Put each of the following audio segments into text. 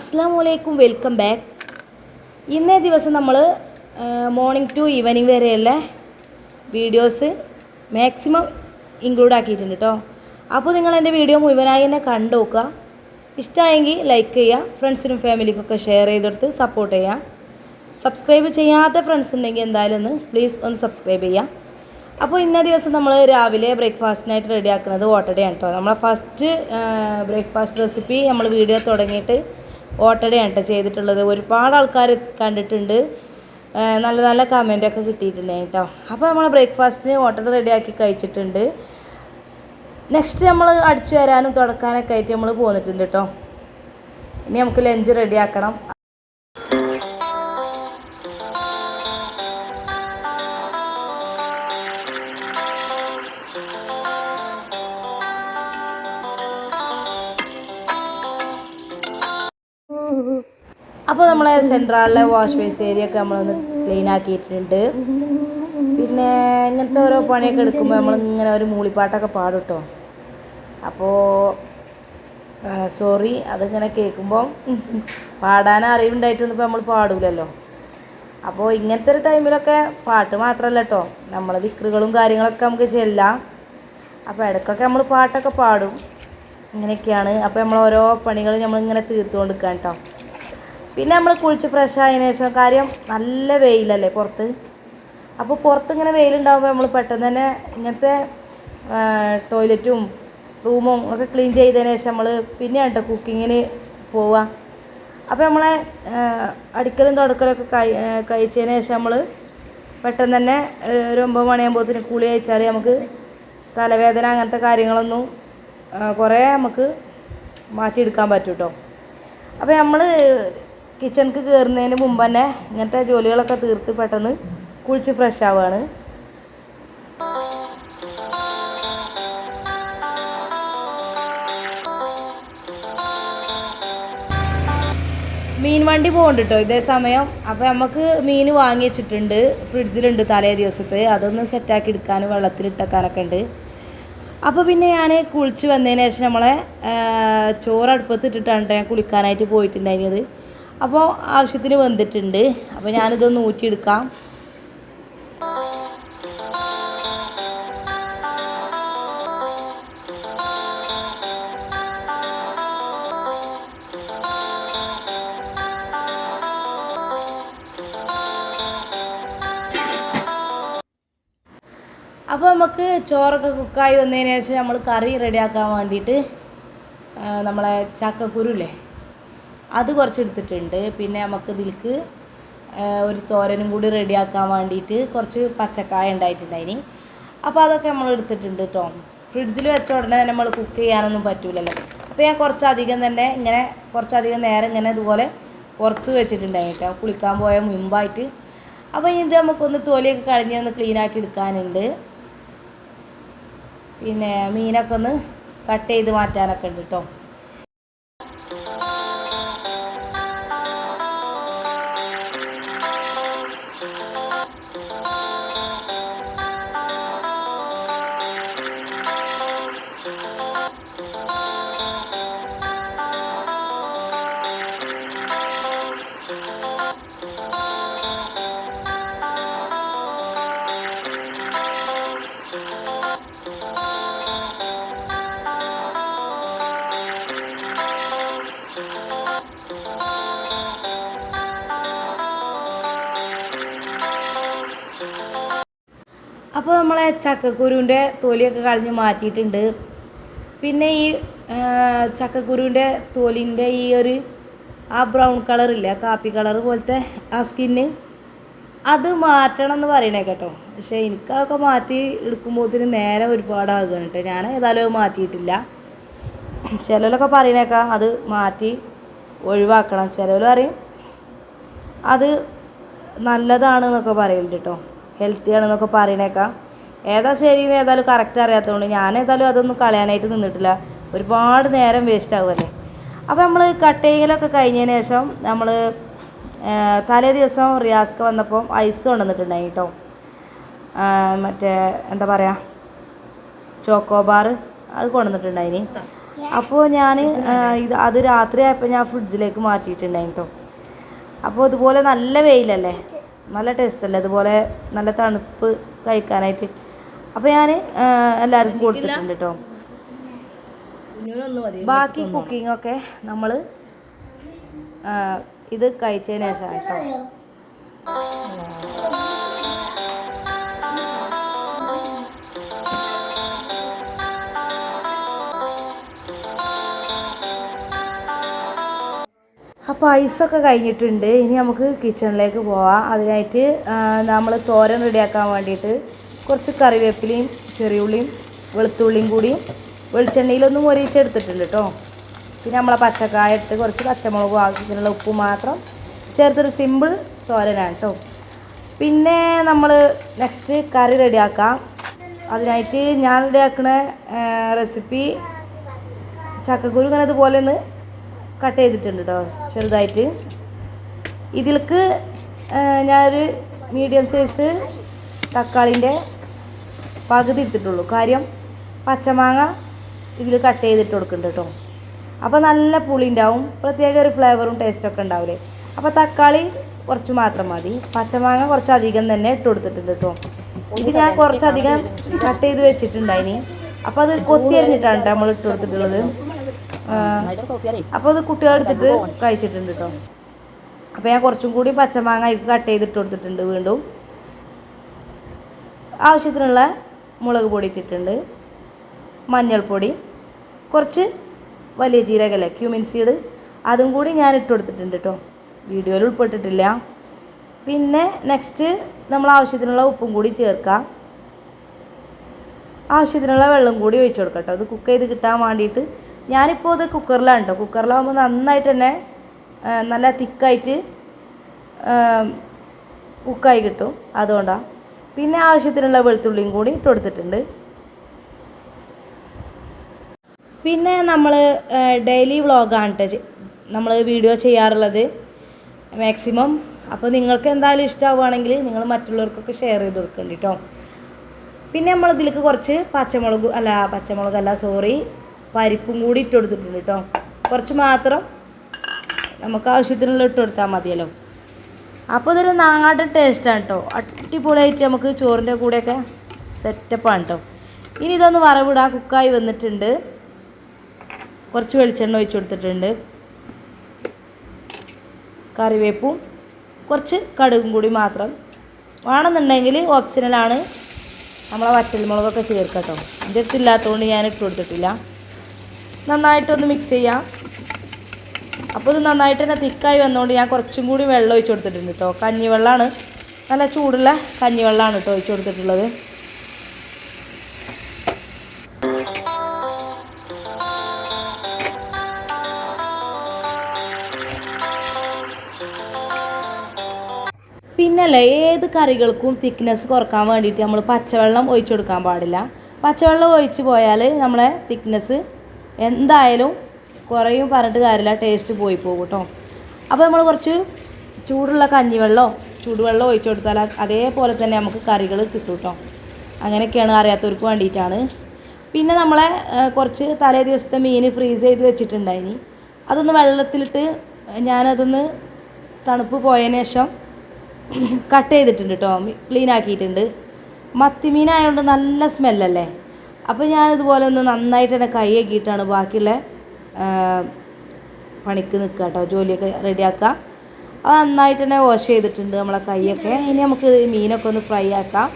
അസ്സാം വലൈക്കും welcome back. ഇന്നേ ദിവസം നമ്മൾ മോർണിംഗ് ടു ഈവനിങ് വരെയുള്ള വീഡിയോസ് മാക്സിമം ഇൻക്ലൂഡ് ആക്കിയിട്ടുണ്ട് കേട്ടോ അപ്പോൾ നിങ്ങൾ എന്റെ വീഡിയോ മുഴുവനായി തന്നെ കണ്ടു നോക്കുക. ഇഷ്ടമായെങ്കിൽ ലൈക്ക് ചെയ്യുക ഫ്രണ്ട്സിനും ഫാമിലിക്കൊക്കെ ഷെയർ ചെയ്തെടുത്ത് സപ്പോർട്ട് ചെയ്യുക. സബ്സ്ക്രൈബ് ചെയ്യാത്ത ഫ്രണ്ട്സ് ഉണ്ടെങ്കിൽ എന്തായാലും ഒന്ന് പ്ലീസ് ഒന്ന് സബ്സ്ക്രൈബ് ചെയ്യുക. അപ്പോൾ ഇന്ന ദിവസം നമ്മൾ രാവിലെ ബ്രേക്ക്ഫാസ്റ്റിനായിട്ട് റെഡി ആക്കുന്നത് ആണ് കേട്ടോ നമ്മളെ ഫസ്റ്റ് ബ്രേക്ക്ഫാസ്റ്റ് റെസിപ്പി നമ്മൾ വീഡിയോ തുടങ്ങിയിട്ട് ഓട്ടടയാണ് ചെയ്തിട്ടുള്ളത്. ഒരുപാട് ആൾക്കാർ കണ്ടിട്ടുണ്ട്. നല്ല നല്ല കമന്റൊക്കെ കിട്ടിയിട്ടുണ്ട് കേട്ടോ. അപ്പോൾ നമ്മൾ ബ്രേക്ക്ഫാസ്റ്റിന് ഓട്ടട റെഡിയാക്കി കഴിച്ചിട്ടുണ്ട്. നെക്സ്റ്റ് നമ്മൾ അടിച്ചു വരാനും തുടക്കാനൊക്കെ ആയിട്ട് നമ്മൾ പോന്നിട്ടുണ്ട് കേട്ടോ. ഇനി നമുക്ക് ലഞ്ച് റെഡിയാക്കണം അപ്പോൾ നമ്മളെ സെൻട്രലിലെ വാഷ് ബേസ് ഏരിയ ഒക്കെ നമ്മളൊന്ന് ക്ലീൻ ആക്കിയിട്ടുണ്ട്. പിന്നെ ഇങ്ങനത്തെ ഓരോ പണിയൊക്കെ എടുക്കുമ്പോൾ നമ്മളിങ്ങനെ ഒരു മൂളിപ്പാട്ടൊക്കെ പാടും കേട്ടോ അപ്പോൾ സോറി അതിങ്ങനെ കേൾക്കുമ്പം പാടാൻ അറിവുണ്ടായിട്ടൊന്നും ഇപ്പോൾ നമ്മൾ പാടൂലല്ലോ. അപ്പോൾ ഇങ്ങനത്തെ ഒരു ടൈമിലൊക്കെ പാട്ട് മാത്രമല്ല കേട്ടോ നമ്മളെ ദിക്റുകളും കാര്യങ്ങളൊക്കെ നമുക്ക് ചെല്ലാം അപ്പോൾ ഇടയ്ക്കൊക്കെ നമ്മൾ പാട്ടൊക്കെ പാടും. ഇങ്ങനെയൊക്കെയാണ്. അപ്പോൾ നമ്മൾ ഓരോ പണികൾ നമ്മളിങ്ങനെ തീർത്തുകൊണ്ട് കേട്ടോ പിന്നെ നമ്മൾ കുളിച്ച് ഫ്രഷ് ആയതിനു ശേഷം കാര്യം നല്ല വെയിലല്ലേ പുറത്ത്? അപ്പോൾ പുറത്ത് ഇങ്ങനെ വെയിലുണ്ടാകുമ്പോൾ നമ്മൾ പെട്ടെന്ന് തന്നെ ഇങ്ങനത്തെ ടോയ്ലറ്റും റൂമും ഒക്കെ ക്ലീൻ ചെയ്തതിന് ശേഷം നമ്മൾ പിന്നെ കേട്ടോ കുക്കിങ്ങിന് പോവുക അപ്പോൾ നമ്മളെ അടുക്കലും തുടക്കലൊക്കെ കഴി കഴിച്ചതിന് ശേഷം നമ്മൾ പെട്ടെന്ന് തന്നെ ഒരു ഒമ്പത് മണിയാകുമ്പോഴത്തേന് കുളി കഴിച്ചാൽ നമുക്ക് തലവേദന അങ്ങനത്തെ കാര്യങ്ങളൊന്നും കുറേ നമുക്ക് മാറ്റിയെടുക്കാൻ പറ്റും കേട്ടോ അപ്പോൾ നമ്മൾ കിച്ചണിക്ക് കയറുന്നതിന് മുമ്പ് തന്നെ ഇങ്ങനത്തെ ജോലികളൊക്കെ തീർത്ത് പെട്ടെന്ന് കുളിച്ച് ഫ്രഷ് ആവുകയാണ് മീൻ വണ്ടി പോകുന്നുണ്ട് കേട്ടോ ഇതേ സമയം. അപ്പോൾ നമുക്ക് മീൻ വാങ്ങി വെച്ചിട്ടുണ്ട്. ഫ്രിഡ്ജിലുണ്ട് തലേ ദിവസത്തെ. അതൊന്ന് സെറ്റാക്കി എടുക്കാൻ വെള്ളത്തിലിട്ടക്കാനൊക്കെ ഉണ്ട്. അപ്പോൾ പിന്നെ ഞാൻ കുളിച്ച് വന്നതിന് ശേഷം നമ്മളെ ചോറ് അടുപ്പത്ത് ഇട്ടിട്ടാണ് ട്ടോ ഞാൻ കുളിക്കാനായിട്ട് പോയിട്ടുണ്ടായിരുന്നത്. അപ്പോൾ ആവശ്യത്തിന് വെന്തിട്ടുണ്ട്. അപ്പോൾ ഞാനിതൊന്ന് ഊറ്റിയെടുക്കാം. അപ്പോൾ നമുക്ക് ചോറൊക്കെ കുക്കായി വന്നതിന് ശേഷം നമ്മൾ കറി റെഡിയാക്കാൻ വേണ്ടിയിട്ട് നമ്മളെ ചക്കക്കുരുല്ലേ അത് കുറച്ചെടുത്തിട്ടുണ്ട്. പിന്നെ നമുക്ക് ഇതിലേക്ക് ഒരു തോരനും കൂടി റെഡിയാക്കാൻ വേണ്ടിയിട്ട് കുറച്ച് പച്ചക്കായ ഉണ്ടായിട്ടുണ്ടായിനി. അപ്പോൾ അതൊക്കെ നമ്മൾ എടുത്തിട്ടുണ്ട് കേട്ടോ ഫ്രിഡ്ജിൽ വെച്ച ഉടനെ തന്നെ നമ്മൾ കുക്ക് ചെയ്യാനൊന്നും പറ്റൂലല്ലോ. അപ്പോൾ ഞാൻ കുറച്ചധികം തന്നെ ഇങ്ങനെ കുറച്ചധികം നേരം ഇങ്ങനെ ഇതുപോലെ പുറത്ത് വെച്ചിട്ടുണ്ടായി കേട്ടോ കുളിക്കാൻ പോയ മുമ്പായിട്ട്. അപ്പോൾ ഇത് നമുക്കൊന്ന് തോലിയൊക്കെ കളഞ്ഞ് ഒന്ന് ക്ലീൻ ആക്കി എടുക്കാനുണ്ട്. പിന്നെ മീനൊക്കെ ഒന്ന് കട്ട് ചെയ്ത് മാറ്റാനൊക്കെ ഉണ്ട് കേട്ടോ അപ്പോൾ നമ്മളെ ചക്കക്കുരുവിന്റെ തോലിയൊക്കെ കളഞ്ഞ് മാറ്റിയിട്ടുണ്ട്. പിന്നെ ഈ ചക്കക്കുരുവിന്റെ തോലിന്റെ ഈ ഒരു ആ ബ്രൗൺ കളറില്ല കാപ്പി കളർ പോലത്തെ ആ സ്കിന്ന് അത് മാറ്റണം എന്ന് പറയണേ കേട്ടോ. പക്ഷേ എനിക്കതൊക്കെ മാറ്റി എടുക്കുമ്പോഴത്തിന് നേരെ ഒരുപാടാകുകയാണ് കേട്ടോ. ഞാൻ ഏതായാലും അത് മാറ്റിയിട്ടില്ല. ചിലരൊക്കെ പറയണേക്കാം അത് മാറ്റി ഒഴിവാക്കണം. ചിലർ പറയും അത് നല്ലതാണ് എന്നൊക്കെ പറയുന്നുണ്ട് കേട്ടോ. ഹെൽത്തി ആണെന്നൊക്കെ പറയണേക്കാം. ഏതാ ശരിയെന്ന് ഏതായാലും കറക്റ്റ് അറിയാത്തതുകൊണ്ട് ഞാൻ ഏതായാലും അതൊന്നും കളയാനായിട്ട് നിന്നിട്ടില്ല. ഒരുപാട് നേരം വേസ്റ്റ് ആവുമല്ലേ അപ്പോൾ നമ്മൾ കട്ട് ചെയ്യലൊക്കെ കഴിഞ്ഞതിന് ശേഷം നമ്മൾ തലേ ദിവസം റിയാസ്ക്ക് വന്നപ്പം ഐസ് കൊണ്ടുവന്നിട്ടുണ്ടായി കേട്ടോ മറ്റേ എന്താ പറയുക ചോക്കോബാർ അത് കൊണ്ടുവന്നിട്ടുണ്ടായിനി. അപ്പോൾ ഞാൻ ഇത് അത് രാത്രി ആയപ്പോൾ ഞാൻ ഫ്രിഡ്ജിലേക്ക് മാറ്റിയിട്ടുണ്ടായി കേട്ടോ അപ്പോൾ ഇതുപോലെ നല്ല വെയിലല്ലേ? നല്ല ടേസ്റ്റ് അല്ലേ? അതുപോലെ നല്ല തണുപ്പ് കഴിക്കാനായിട്ട്. അപ്പോൾ ഞാൻ എല്ലാവർക്കും കൊടുത്തിട്ടുണ്ട് കേട്ടോ ബാക്കി കുക്കിംഗ് ഒക്കെ നമ്മൾ ഇത് കഴിച്ചതിന് ശേഷം കേട്ടോ ഒക്കെ കഴിഞ്ഞിട്ടുണ്ട്. ഇനി നമുക്ക് കിച്ചണിലേക്ക് പോവാം. അതിനായിട്ട് നമ്മൾ തോരൻ റെഡിയാക്കാൻ വേണ്ടിയിട്ട് കുറച്ച് കറിവേപ്പിലയും ചെറിയുള്ളിയും വെളുത്തുള്ളിയും കൂടി വെളിച്ചെണ്ണയിലൊന്നും മൊരിച്ചെടുത്തിട്ടുണ്ട് കേട്ടോ പിന്നെ നമ്മളെ പച്ചക്കായ ഇട്ട് കുറച്ച് പച്ചമുളകും ആവശ്യത്തിനുള്ള ഉപ്പ് മാത്രം ചേർത്തൊരു സിമ്പിൾ തോരനാണ് കേട്ടോ പിന്നെ നമ്മൾ നെക്സ്റ്റ് കറി റെഡിയാക്കാം. അതിനായിട്ട് ഞാൻ റെഡിയാക്കുന്ന റെസിപ്പി ചക്കക്കുരു ഇങ്ങനെ ഒന്ന് കട്ട് ചെയ്തിട്ടുണ്ട് കേട്ടോ ചെറുതായിട്ട്. ഇതിൽക്ക് ഞാനൊരു മീഡിയം സൈസ് തക്കാളിന്റെ പകുതി എടുത്തിട്ടുള്ളൂ. കാര്യം പച്ചമാങ്ങ ഇതിൽ കട്ട് ചെയ്തിട്ട് കൊടുക്കുന്നുണ്ട് കേട്ടോ അപ്പോൾ നല്ല പുളി ഉണ്ടാവും. പ്രത്യേക ഒരു ഫ്ലേവറും ടേസ്റ്റൊക്കെ ഉണ്ടാവില്ലേ. അപ്പോൾ തക്കാളി കുറച്ച് മാത്രം മതി. പച്ചമാങ്ങ കുറച്ച് അധികം തന്നെ ഇട്ട് കൊടുത്തിട്ടുണ്ട് കേട്ടോ ഇത് ഞാൻ കുറച്ചധികം കട്ട് ചെയ്ത് വെച്ചിട്ടുണ്ടായിനി. അപ്പോൾ അത് കൊത്തി അരിഞ്ഞിട്ടാണ് കേട്ടോ നമ്മൾ ഇട്ട് കൊടുത്തിട്ടുള്ളത്. അപ്പോൾ അത് കുട്ടികൾ എടുത്തിട്ട് കഴിച്ചിട്ടുണ്ട് കേട്ടോ അപ്പോൾ ഞാൻ കുറച്ചും കൂടി പച്ചമാങ്ങ അതിൽ കട്ട് ചെയ്തിട്ട് കൊടുത്തിട്ടുണ്ട് വീണ്ടും. ആവശ്യത്തിനുള്ള മുളക് പൊടി ഇട്ടിട്ടുണ്ട്. മഞ്ഞൾപ്പൊടി. കുറച്ച് വലിയ ജീരകല്ലേ ക്യൂമിൻ സീഡ് അതും കൂടി ഞാൻ ഇട്ട് കൊടുത്തിട്ടുണ്ട് കേട്ടോ വീഡിയോയിൽ ഉൾപ്പെട്ടിട്ടില്ല. പിന്നെ നെക്സ്റ്റ് നമ്മൾ ആവശ്യത്തിനുള്ള ഉപ്പും കൂടി ചേർക്കാം. ആവശ്യത്തിനുള്ള വെള്ളം കൂടി ഒഴിച്ചു കൊടുക്കാം കേട്ടോ അത് കുക്ക് ചെയ്ത് കിട്ടാൻ വേണ്ടിയിട്ട് ഞാനിപ്പോൾ ഇത് കുക്കറിലാണ് കേട്ടോ കുക്കറിലാകുമ്പോൾ നന്നായിട്ട് തന്നെ നല്ല തിക്കായിട്ട് കുക്കായി കിട്ടും. അതുകൊണ്ടാണ് പിന്നെ ആവശ്യത്തിനുള്ള വെളുത്തുള്ളിയും കൂടി ഇട്ട് കൊടുത്തിട്ടുണ്ട്. പിന്നെ നമ്മൾ ഡെയിലി വ്ളോഗാണ് കേട്ടോ നമ്മൾ വീഡിയോ ചെയ്യാറുള്ളത് മാക്സിമം. അപ്പോൾ നിങ്ങൾക്ക് എന്തായാലും ഇഷ്ടമാവുകയാണെങ്കിൽ നിങ്ങൾ മറ്റുള്ളവർക്കൊക്കെ ഷെയർ ചെയ്ത് കൊടുക്കണ്ട കേട്ടോ പിന്നെ നമ്മൾ ഇതിലേക്ക് കുറച്ച് പച്ചമുളക് അല്ല പച്ചമുളക് അല്ല സോറി പരിപ്പും കൂടി ഇട്ട് കൊടുത്തിട്ടുണ്ട് കേട്ടോ കുറച്ച് മാത്രം നമുക്ക് ആവശ്യത്തിനുള്ള ഇട്ട് കൊടുത്താൽ മതിയല്ലോ. അപ്പോൾ ഇതൊരു നാടൻ ടേസ്റ്റാണ് കേട്ടോ അടിപൊളിയായിട്ട് നമുക്ക് ചോറിന്റെ കൂടെയൊക്കെ സെറ്റപ്പാണ് കേട്ടോ ഇനി ഇതൊന്ന് വറവിടാൻ കുക്കായി വന്നിട്ടുണ്ട്. കുറച്ച് വെളിച്ചെണ്ണ ഒഴിച്ചു കൊടുത്തിട്ടുണ്ട്. കറിവേപ്പും കുറച്ച് കടുകും കൂടി മാത്രം. വേണമെന്നുണ്ടെങ്കിൽ ഓപ്ഷനലാണ് നമ്മളെ വറ്റൽമുളകൊക്കെ ചേർക്കാം കേട്ടോ എന്റെ അടുത്ത് ഇല്ലാത്തതുകൊണ്ട് ഞാൻ ഇട്ട് കൊടുത്തിട്ടില്ല. നന്നായിട്ടൊന്ന് മിക്സ് ചെയ്യാം. അപ്പോൾ ഇത് നന്നായിട്ട് തന്നെ തിക്കായി വന്നുകൊണ്ട് ഞാൻ കുറച്ചും കൂടി വെള്ളം ഒഴിച്ചു കൊടുത്തിട്ടുണ്ട് കേട്ടോ കഞ്ഞിവെള്ളമാണ് നല്ല ചൂടുള്ള കഞ്ഞിവെള്ളമാണ് കേട്ടോ ഒഴിച്ചു കൊടുത്തിട്ടുള്ളത്. പിന്നല്ലേ ഏത് കറികൾക്കും തിക്നെസ് കുറയ്ക്കാൻ വേണ്ടിയിട്ട് നമ്മൾ പച്ചവെള്ളം ഒഴിച്ചു കൊടുക്കാൻ പാടില്ല. പച്ചവെള്ളം ഒഴിച്ച് പോയാൽ നമ്മളെ തിക്നെസ് എന്തായാലും കുറയും പറഞ്ഞിട്ട് കാര്യമില്ല. ടേസ്റ്റ് പോയി പോകും കേട്ടോ അപ്പോൾ നമ്മൾ കുറച്ച് ചൂടുള്ള കഞ്ഞിവെള്ളമോ ചൂടുവെള്ളം ഒഴിച്ചു കൊടുത്താൽ അത് അതേപോലെ തന്നെ നമുക്ക് കറികൾ കിട്ടും കേട്ടോ അങ്ങനെയൊക്കെയാണ് അറിയാത്തവർക്ക് വേണ്ടിയിട്ടാണ്. പിന്നെ നമ്മളെ കുറച്ച് തലേ ദിവസത്തെ മീൻ ഫ്രീസ് ചെയ്ത് വെച്ചിട്ടുണ്ടായിനി. അതൊന്ന് വെള്ളത്തിലിട്ട് ഞാനതൊന്ന് തണുപ്പ് പോയതിന് ശേഷം കട്ട് ചെയ്തിട്ടുണ്ട് കേട്ടോ ക്ലീൻ ആക്കിയിട്ടുണ്ട്. മത്തിമീനായതുകൊണ്ട് നല്ല സ്മെല്ലല്ലേ അപ്പോൾ ഞാനിതുപോലെ ഒന്ന് നന്നായിട്ട് തന്നെ കൈ ആക്കിയിട്ടാണ് ബാക്കിയുള്ള പണിക്ക് നിൽക്കുക കേട്ടോ ജോലിയൊക്കെ റെഡിയാക്കുക അത് നന്നായിട്ട് തന്നെ വാഷ് ചെയ്തിട്ടുണ്ട് നമ്മളെ കൈയൊക്കെ. ഇനി നമുക്ക് മീനൊക്കെ ഒന്ന് ഫ്രൈ ആക്കാം.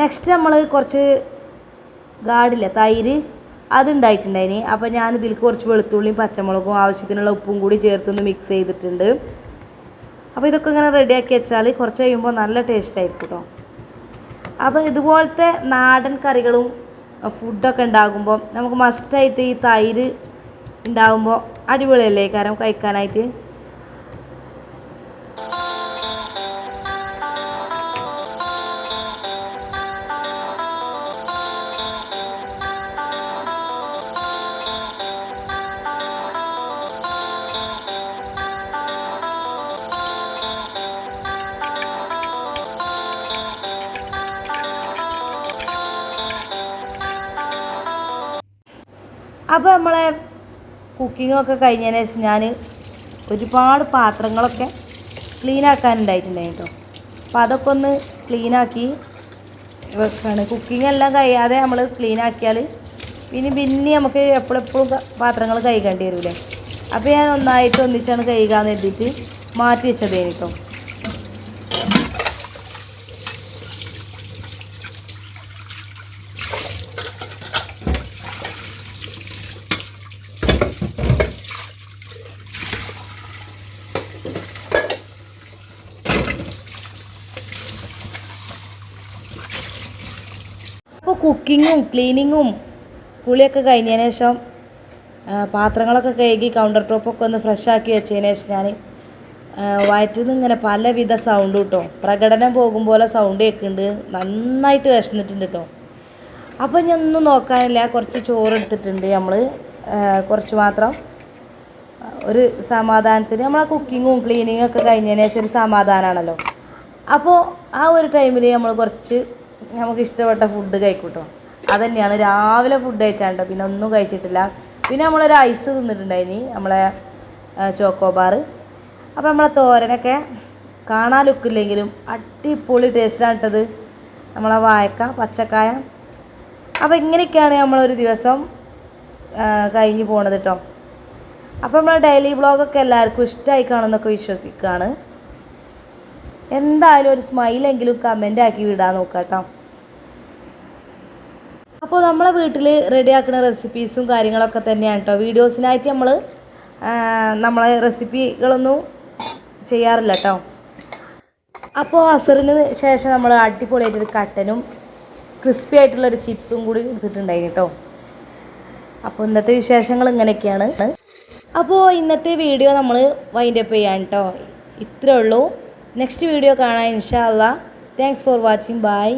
നെക്സ്റ്റ് നമ്മൾ കുറച്ച് ഗാഡില്ല തൈര്? അതുണ്ടായിട്ടുണ്ടായിന്. അപ്പോൾ ഞാൻ ഇതിൽ കുറച്ച് വെളുത്തുള്ളിയും പച്ചമുളകും ആവശ്യത്തിനുള്ള ഉപ്പും കൂടി ചേർത്തൊന്ന് മിക്സ് ചെയ്തിട്ടുണ്ട്. അപ്പോൾ ഇതൊക്കെ ഇങ്ങനെ റെഡിയാക്കി വെച്ചാൽ കുറച്ച് കഴിയുമ്പോൾ നല്ല ടേസ്റ്റ് ആയിരിക്കും കേട്ടോ അപ്പോൾ ഇതുപോലത്തെ നാടൻ കറികളും ഫുഡൊക്കെ ഉണ്ടാകുമ്പോൾ നമുക്ക് മസ്റ്റായിട്ട് ഈ തൈര് ഉണ്ടാകുമ്പോൾ അടിപൊളിയല്ലേ? കാരണം കഴിക്കാനായിട്ട്? അപ്പോൾ നമ്മളെ കുക്കിങ്ങൊക്കെ കഴിഞ്ഞതിന് ശേഷം ഞാൻ ഒരുപാട് പാത്രങ്ങളൊക്കെ ക്ലീൻ ആക്കാനുണ്ടായിട്ടുണ്ടായി കേട്ടോ അപ്പോൾ അതൊക്കെ ഒന്ന് ക്ലീനാക്കി വെക്കാണ്. കുക്കിംഗ് എല്ലാം കഴിയാതെ നമ്മൾ ക്ലീൻ ആക്കിയാൽ പിന്നെ പിന്നെ നമുക്ക് എപ്പോഴെപ്പോഴും പാത്രങ്ങൾ കഴുകേണ്ടി വരില്ലേ അപ്പോൾ ഞാൻ ഒന്നായിട്ട് ഒന്നിച്ചാണ് കഴുകാന്ന് എഴുതിയിട്ട് മാറ്റി വെച്ചതേനി കുക്കിങ്ങും ക്ലീനിങ്ങും കുളിയൊക്കെ കഴിഞ്ഞതിന് ശേഷം പാത്രങ്ങളൊക്കെ കഴുകി കൗണ്ടർ ടോപ്പൊക്കെ ഒന്ന് ഫ്രഷാക്കി വെച്ചതിന് ശേഷം ഞാൻ വയറ്റിൽ നിന്ന് ഇങ്ങനെ പലവിധ സൗണ്ട് കേട്ടോ പ്രകടനം പോകും പോലെ സൗണ്ട് കേൾക്കുന്നുണ്ട് നന്നായിട്ട് വിശന്നിട്ടുണ്ട് കേട്ടോ അപ്പോൾ ഞാൻ ഒന്നും നോക്കാനില്ല കുറച്ച് ചോറ് എടുത്തിട്ടുണ്ട് നമ്മൾ കുറച്ച് മാത്രം. ഒരു സമാധാനത്തിന് നമ്മളെ കുക്കിങ്ങും ക്ലീനിങ്ങും ഒക്കെ കഴിഞ്ഞതിന് ശേഷം ഒരു സമാധാനമാണല്ലോ അപ്പോൾ ആ ഒരു ടൈമിൽ നമ്മൾ കുറച്ച് നമുക്ക് ഇഷ്ടപ്പെട്ട ഫുഡ് കഴിക്കൂട്ടോ. അതുതന്നെയാണ് രാവിലെ ഫുഡ് കഴിച്ചാണ്ടോ പിന്നെ ഒന്നും കഴിച്ചിട്ടില്ല. പിന്നെ നമ്മളൊരു ഐസ് തിന്നിട്ടുണ്ടായിനി നമ്മളെ ചോക്കോബാർ അപ്പോൾ നമ്മളെ തോരനൊക്കെ കാണാൻ ലുക്കില്ലെങ്കിലും അടിപൊളി ടേസ്റ്റാണ് ഇട്ടത്. നമ്മളെ വായക്ക പച്ചക്കായ. അപ്പോൾ ഇങ്ങനെയൊക്കെയാണ് നമ്മളൊരു ദിവസം കഴിഞ്ഞ് പോണത് കേട്ടോ അപ്പോൾ നമ്മളെ ഡെയിലി വ്ളോഗൊക്കെ എല്ലാവർക്കും ഇഷ്ടമായി കാണുമെന്നൊക്കെ വിശ്വസിക്കുകയാണ് എന്തായാലും ഒരു സ്മൈലെങ്കിലും കമന്റ് ആക്കി വിടാൻ നോക്കാം കേട്ടോ അപ്പോൾ നമ്മളെ വീട്ടിൽ റെഡിയാക്കുന്ന റെസിപ്പീസും കാര്യങ്ങളൊക്കെ തന്നെയാണ് കേട്ടോ വീഡിയോസിനായിട്ട് നമ്മൾ നമ്മളെ റെസിപ്പികളൊന്നും ചെയ്യാറില്ല കേട്ടോ അപ്പോൾ അസറിന് ശേഷം നമ്മൾ അടിപൊളിയായിട്ടൊരു കട്ടനും ക്രിസ്പി ആയിട്ടുള്ളൊരു ചിപ്സും കൂടി എടുത്തിട്ടുണ്ടായിരുന്നു കേട്ടോ അപ്പോൾ ഇന്നത്തെ വിശേഷങ്ങൾ ഇങ്ങനെയൊക്കെയാണ്. അപ്പോൾ ഇന്നത്തെ വീഡിയോ നമ്മൾ വൈൻഡ് അപ്പ് ചെയ്യാൻ കേട്ടോ ഇത്രേ ഉള്ളൂ. നെക്സ്റ്റ് വീഡിയോ കാണാം ഇൻഷാ അല്ലാ. Thanks for watching bye